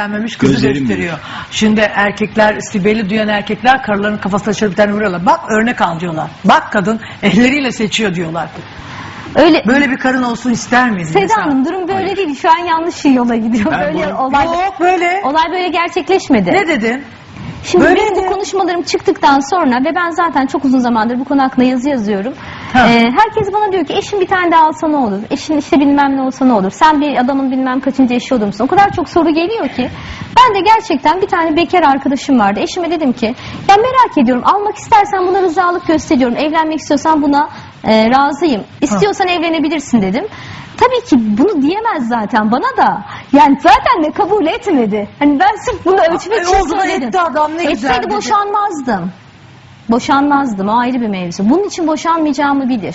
Evlenmemiş kızı Gözlerim gösteriyor. Şimdi erkekler, Sibel'i duyan erkekler karılarının kafasına şöyle bir tane vuruyorlar. Bak örnek al diyorlar. Bak kadın elleriyle seçiyor diyorlar. Öyle Böyle bir karın olsun ister miydin? Seda mesela? Hanım durum böyle değil. Şu an yanlış yola gidiyor. Ben böyle bu- olay Yok böyle. olay böyle gerçekleşmedi. Ne dedin? Şimdi Böyle benim bu konuşmalarım çıktıktan sonra ve ben zaten çok uzun zamandır bu konu hakkında yazı yazıyorum. Ha. Ee, herkes bana diyor ki eşin bir tane daha alsa ne olur? Eşin işte bilmem ne olsa ne olur? Sen bir adamın bilmem kaçıncı eşi olur musun? O kadar çok soru geliyor ki. Ben de gerçekten bir tane bekar arkadaşım vardı. Eşime dedim ki ya merak ediyorum almak istersen buna rızalık gösteriyorum. Evlenmek istiyorsan buna e, razıyım. İstiyorsan evlenebilirsin dedim. Tabii ki bunu diyemez zaten bana da. Yani zaten de kabul etmedi. Hani ben sırf bunu ölçmek için da söyledim. etti adam, ne güzel Etseydi dedi. boşanmazdım. Boşanmazdım. O ayrı bir mevzu. Bunun için boşanmayacağımı bilir.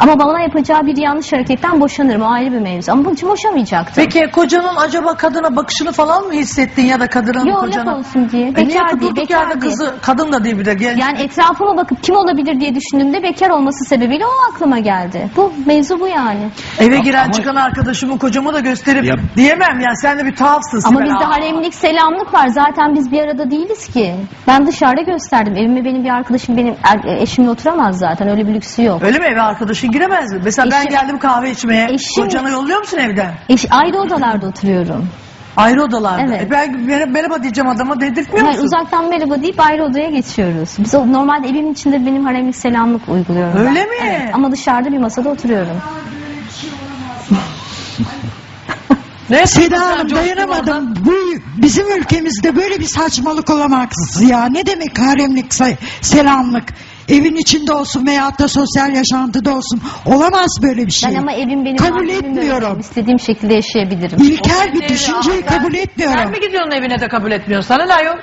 Ama bana yapacağı bir yanlış hareketten boşanırım. O ayrı bir mevzu. Ama bunun için boşamayacaktım. Peki kocanın acaba kadına bakışını falan mı hissettin ya da kadının Yok kocana? laf olsun diye. E niye Bekar değil, durduk bekar değil. kızı, kadın da değil bir de genç. Yani etrafıma bakıp kim olabilir diye düşündüğümde bekar olması sebebiyle o aklıma geldi. Bu mevzu bu yani. Eve giren Ama- çıkan arkadaşımı kocama da gösterip Ya- diyemem yani sen de bir tuhafsın Ama Sibel bizde Hanım. haremlik selamlık var. Zaten biz bir arada değiliz ki. Ben dışarıda gösterdim. Evime benim bir arkadaşım benim er- eşimle oturamaz zaten. Öyle bir lüksü yok. Öyle mi eve arkadaşın giremez mi? Mesela ben Eşim- geldim kahve içmeye. Eşim- Kocana yolluyor musun evden? Eş, ayrı odalarda oturuyorum. Ayrı odalarda. Evet. E ben mer- merhaba diyeceğim adama dedirtmiyor Hayır, musun? uzaktan merhaba deyip ayrı odaya geçiyoruz. Biz o, normalde evimin içinde benim haremlik selamlık uyguluyorum. Öyle ben. mi? Evet, ama dışarıda bir masada oturuyorum. Ne Seda Hanım dayanamadım. Bu bizim ülkemizde böyle bir saçmalık olamaz ya. Ne demek haremlik, selamlık? Evin içinde olsun veyahut da sosyal yaşantıda olsun. Olamaz böyle bir şey. Ben ama evim benim Kabul etmiyorum. İstediğim şekilde yaşayabilirim. İlkel bir düşünceyi kabul etmiyorum. Sen mi gidiyorsun evine de kabul etmiyorsun? Sana ne yok?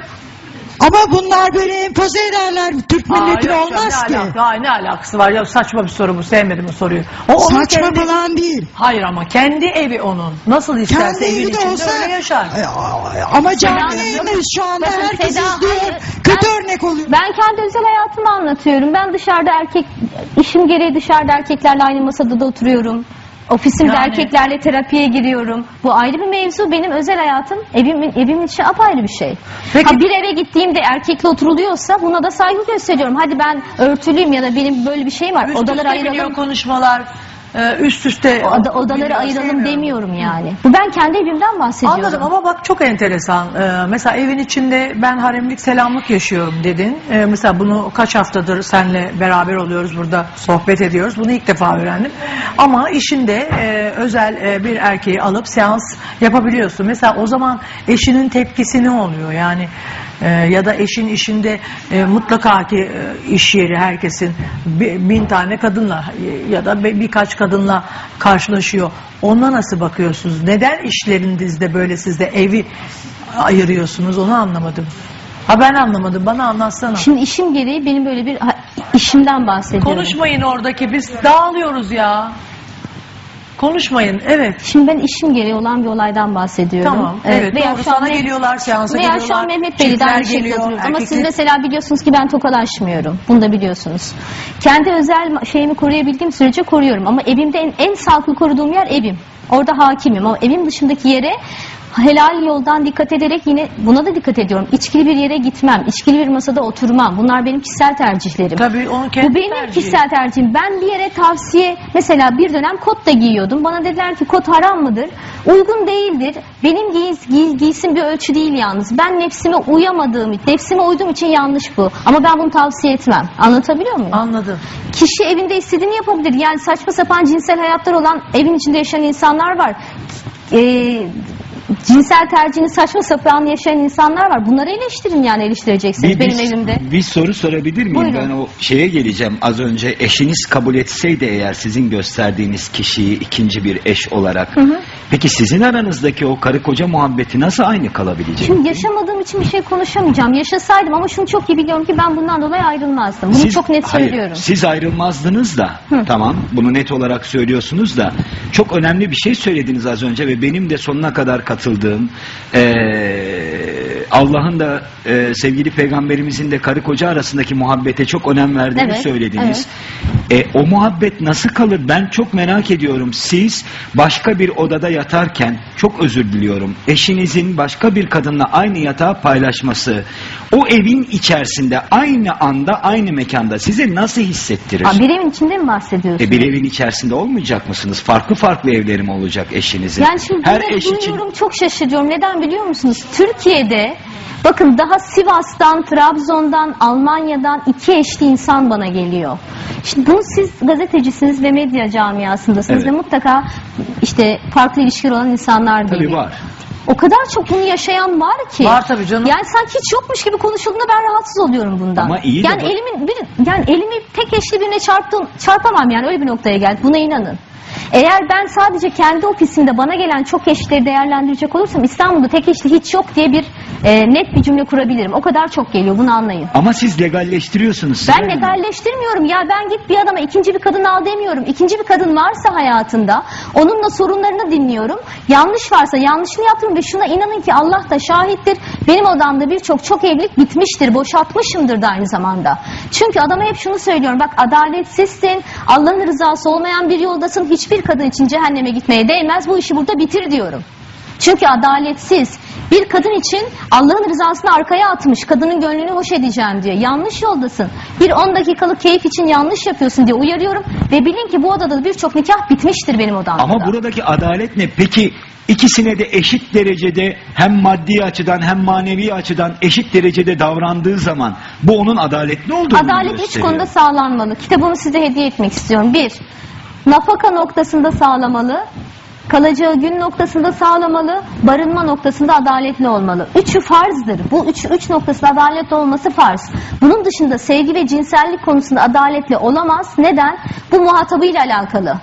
Ama bunlar böyle empoze ederler. Türk milletine Aa, olmaz canım, ki. ne alaka- Ay, ne alakası var ya saçma bir soru bu sevmedim bu soruyu. O onun Saçma kendi- falan değil. Hayır ama kendi evi onun. Nasıl isterse Kendi evin evi de içinde olsa öyle yaşar. Ay, Ama canlı Hanım, yayındayız şu anda bakın herkes Seda, izliyor. hayır, Kötü ben- örnek oluyor. Ben kendi özel hayatımı anlatıyorum. Ben dışarıda erkek, işim gereği dışarıda erkeklerle aynı masada da oturuyorum. Ofisimde Yani- erkeklerle terapiye giriyorum. Bu ayrı bir mevzu. Benim özel hayatım, evimin, evimin içi apayrı bir şey. Peki- Ha, bir eve gittiğimde erkekle oturuluyorsa buna da saygı gösteriyorum. Hadi ben örtülüyüm ya da benim böyle bir şeyim var. Üst Odaları üste konuşmalar. E, Üst üste. Oda, odaları ayıralım demiyorum yani. Bu ben kendi evimden bahsediyorum. Anladım ama bak çok enteresan. Ee, mesela evin içinde ben haremlik selamlık yaşıyorum dedin. Ee, mesela bunu kaç haftadır senle beraber oluyoruz burada sohbet ediyoruz. Bunu ilk defa öğrendim. Ama işinde e, özel e, bir erkeği alıp seans yapabiliyorsun. Mesela o zaman eşinin tepkisi ne oluyor? Yani e, ya da eşin işinde e, mutlaka ki e, iş yeri herkesin bi- bin tane kadınla e, ya da be- birkaç kadınla karşılaşıyor. Ona nasıl bakıyorsunuz? Neden işlerinizde böyle siz de evi ayırıyorsunuz? Onu anlamadım. Ha ben anlamadım. Bana anlatsana. Şimdi işim gereği benim böyle bir ha- işimden bahsediyorum. Konuşmayın oradaki. Biz dağılıyoruz ya. Konuşmayın. Evet. Şimdi ben işim gereği olan bir olaydan bahsediyorum. Tamam. Evet. veya doğru. şu an Sana Meh- geliyorlar, seansa Veya geliyorlar. şu an Mehmet Bey'le de çiftler aynı şekilde geliyor, oturuyoruz. Ama siz erkekler- mesela biliyorsunuz ki ben tokalaşmıyorum. Bunu da biliyorsunuz. Kendi özel şeyimi koruyabildiğim sürece koruyorum. Ama evimde en, en sağlıklı koruduğum yer evim. Orada hakimim. Ama evim dışındaki yere helal yoldan dikkat ederek yine buna da dikkat ediyorum. İçkili bir yere gitmem. içkili bir masada oturmam. Bunlar benim kişisel tercihlerim. Tabii onun kendi Bu benim tercihi. kişisel tercihim. Ben bir yere tavsiye mesela bir dönem kot da giyiyordum. Bana dediler ki kot haram mıdır? Uygun değildir. Benim giy, giy, giysim bir ölçü değil yalnız. Ben nefsime uyamadığım, nefsime uyduğum için yanlış bu. Ama ben bunu tavsiye etmem. Anlatabiliyor muyum? Anladım. Kişi evinde istediğini yapabilir. Yani saçma sapan cinsel hayatlar olan evin içinde yaşayan insanlar var. Ee, cinsel tercihini saçma sapan yaşayan insanlar var. Bunları eleştirin yani eleştireceksiniz benim evimde. Bir soru sorabilir miyim? Buyurun. Ben o şeye geleceğim az önce. Eşiniz kabul etseydi eğer sizin gösterdiğiniz kişiyi ikinci bir eş olarak. Peki sizin aranızdaki o karı koca muhabbeti nasıl aynı kalabilecek? Şimdi yaşamadığım için bir şey konuşamayacağım. Yaşasaydım ama şunu çok iyi biliyorum ki ben bundan dolayı ayrılmazdım. Bunu Siz- çok net hayır, söylüyorum. siz ayrılmazdınız da tamam bunu net olarak söylüyorsunuz da çok önemli bir şey söylediniz az önce ve benim de sonuna kadar katıldığım eee, Allah'ın da eee, sevgili peygamberimizin de karı koca arasındaki muhabbete çok önem verdiğini Evet, söylediniz. E, o muhabbet nasıl kalır? Ben çok merak ediyorum. Siz başka bir odada yatarken çok özür diliyorum. Eşinizin başka bir kadınla aynı yatağı paylaşması o evin içerisinde aynı anda aynı mekanda size nasıl hissettirir? Aa, bir evin içinde mi bahsediyorsun? E, bir evin içerisinde olmayacak mısınız? Farklı farklı evleri mi olacak eşinizin? Yani şimdi Her bunları eş için duyuyorum çok şaşırıyorum. Neden biliyor musunuz? Türkiye'de bakın daha Sivas'tan, Trabzon'dan, Almanya'dan iki eşli insan bana geliyor. Şimdi bunu siz gazetecisiniz ve medya camiasındasınız Evet. ve mutlaka işte farklı ilişkiler olan insanlar tabii geliyor. var. O kadar çok bunu yaşayan var ki. Var tabii canım. Yani sanki hiç yokmuş gibi konuşulduğunda ben rahatsız oluyorum bundan. Ama iyi de yani elimin bir yani elimi tek eşli birine çarptım çarpamam yani öyle bir noktaya geldik. Buna inanın. Eğer ben sadece kendi ofisimde bana gelen çok eşleri değerlendirecek olursam İstanbul'da tek eşli hiç yok diye bir e, net bir cümle kurabilirim. O kadar çok geliyor bunu anlayın. Ama siz legalleştiriyorsunuz. Ben Hanım. legalleştirmiyorum ya ben git bir adama ikinci bir kadın al demiyorum. İkinci bir kadın varsa hayatında onunla sorunlarını dinliyorum. Yanlış varsa yanlışını yaptırıyorum ve şuna inanın ki Allah da şahittir. Benim odamda birçok çok evlilik bitmiştir. Boşaltmışımdır da aynı zamanda. Çünkü adama hep şunu söylüyorum. Bak adaletsizsin. Allah'ın rızası olmayan bir yoldasın. Hiçbir kadın için cehenneme gitmeye değmez. Bu işi burada bitir diyorum. Çünkü adaletsiz. Bir kadın için Allah'ın rızasını arkaya atmış, kadının gönlünü hoş edeceğim diye. Yanlış yoldasın. Bir 10 dakikalık keyif için yanlış yapıyorsun diye uyarıyorum. Ve bilin ki bu odada da birçok nikah bitmiştir benim odamda. Ama da. buradaki adalet ne? Peki ikisine de eşit derecede hem maddi açıdan hem manevi açıdan eşit derecede davrandığı zaman bu onun adaletli olduğunu Adalet üç gösteriyor? konuda sağlanmalı. Kitabımı size hediye etmek istiyorum. Bir, nafaka noktasında sağlamalı. Kalacağı gün noktasında sağlamalı, barınma noktasında adaletli olmalı. Üçü farzdır. Bu üç, üç noktasında adaletli olması farz. Bunun dışında sevgi ve cinsellik konusunda adaletli olamaz. Neden? Bu muhatabıyla alakalı.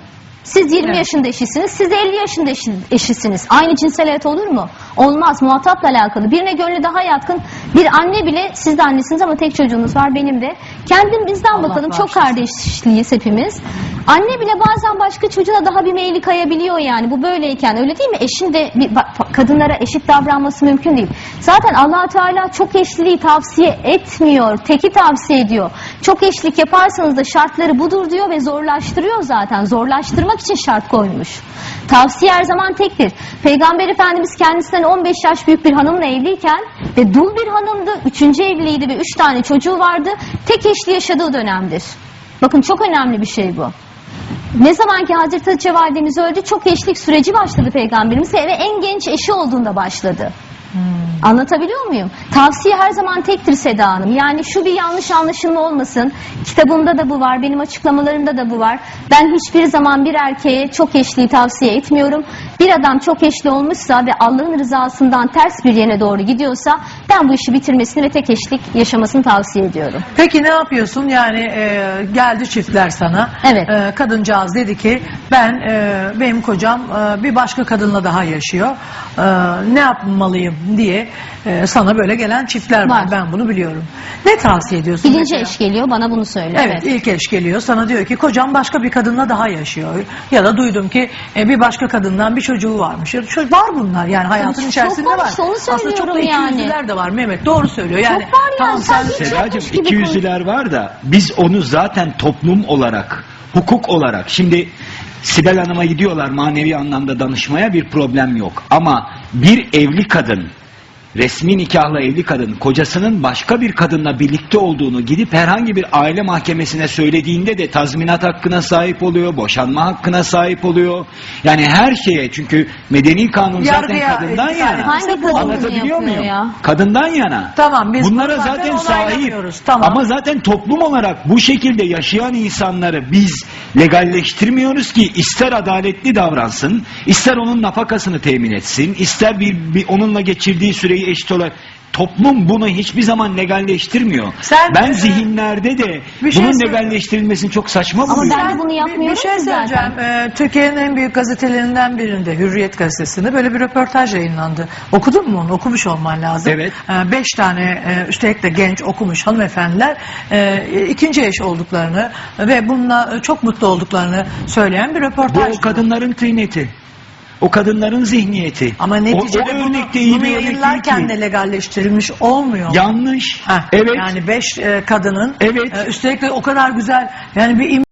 Siz 20 Evet. yaşında eşisiniz, siz 50 yaşında eşi- eşisiniz. Aynı cinsel hayat olur mu? Olmaz. Muhatapla alakalı. Birine gönlü daha yatkın. Bir anne bile, siz de annesiniz ama tek çocuğunuz var benim de. Kendimizden Allah bakalım. Çok kardeşliyiz hepimiz. Anne bile bazen başka çocuğa daha bir meyli kayabiliyor yani. Bu böyleyken öyle değil mi? Eşin de bir, kadınlara eşit davranması mümkün değil. Zaten allah Teala çok eşliliği tavsiye etmiyor. Teki tavsiye ediyor. Çok eşlik yaparsanız da şartları budur diyor ve zorlaştırıyor zaten. Zorlaştırmak için şart koymuş. Tavsiye her zaman tektir. Peygamber Efendimiz kendisinden 15 yaş büyük bir hanımla evliyken ve dul bir hanımdı. Üçüncü evliydi ve üç tane çocuğu vardı. Tek eşli yaşadığı dönemdir. Bakın çok önemli bir şey bu. Ne zaman ki Hazreti Hatice validemiz öldü çok eşlik süreci başladı peygamberimiz ve en genç eşi olduğunda başladı. Anlatabiliyor muyum? Tavsiye her zaman tektir Seda Hanım. Yani şu bir yanlış anlaşılma olmasın. Kitabımda da bu var, benim açıklamalarımda da bu var. Ben hiçbir zaman bir erkeğe çok eşliği tavsiye etmiyorum. Bir adam çok eşli olmuşsa ve Allah'ın rızasından ters bir yere doğru gidiyorsa ben bu işi bitirmesini ve tek eşlik yaşamasını tavsiye ediyorum. Peki ne yapıyorsun? Yani e, geldi çiftler sana. Evet. E, kadıncağız dedi ki ben e, benim kocam e, bir başka kadınla daha yaşıyor. E, ne yapmalıyım diye e, sana böyle gelen çiftler var. Var. Ben bunu biliyorum. Ne tavsiye ediyorsun? Birinci mesela? eş geliyor bana bunu söylüyor. Evet, ilk eş geliyor sana diyor ki kocam başka bir kadınla daha yaşıyor ya da duydum ki e, bir başka kadından bir çocuğu varmış. Ya, var bunlar yani hayatın çok içerisinde var var. işte, onu Aslında çok da söylüyorum yani. ikiyüzlüler de var Mehmet doğru söylüyor yani. Çok var yani, tamam sen sen hiç- Sedacığım gibi iki yüzlüler var da biz onu zaten toplum olarak, hukuk olarak şimdi Sibel Hanım'a gidiyorlar manevi anlamda danışmaya bir problem yok. Ama bir evli kadın resmi nikahla evli kadın kocasının başka bir kadınla birlikte olduğunu gidip herhangi bir aile mahkemesine söylediğinde de tazminat hakkına sahip oluyor, boşanma hakkına sahip oluyor. Yani her şeye çünkü medeni kanun zaten Yargıya, kadından e, yana. Hangi kadın Anlatabiliyor yapıyor muyum? ya? Kadından yana. Tamam, biz Bunlara bunu zaten zaten sahip. onaylamıyoruz, tamam. Ama zaten toplum olarak bu şekilde yaşayan insanları biz legalleştirmiyoruz ki ister adaletli davransın, ister onun nafakasını temin etsin, ister bir, bir onunla geçirdiği süreyi eşit olarak toplum bunu hiçbir zaman legalleştirmiyor. Sen- ben zihinlerde de Bir şey bunun söyle- legalleştirilmesini çok saçma Ama buluyorum. ben de bunu Bir- yapmıyorum Bir şey ki zaten. söyleyeceğim. Ee, Türkiye'nin en büyük gazetelerinden birinde Hürriyet gazetesinde böyle bir röportaj yayınlandı. Okudun mu onu? Okumuş olman lazım. Evet. Ee, beş tane e, üstelik de genç okumuş hanımefendiler e, ikinci eş olduklarını ve bununla çok mutlu olduklarını söyleyen bir Bu röportaj. o kadınların kıymeti. O kadınların zihniyeti. Ama o, neticede o bunu, örnekte iyi bunu örnek değil yayınlarken de legalleştirilmiş olmuyor. Yanlış. Heh, evet. Yani beş e, kadının Evet. e, üstelik de o kadar güzel yani bir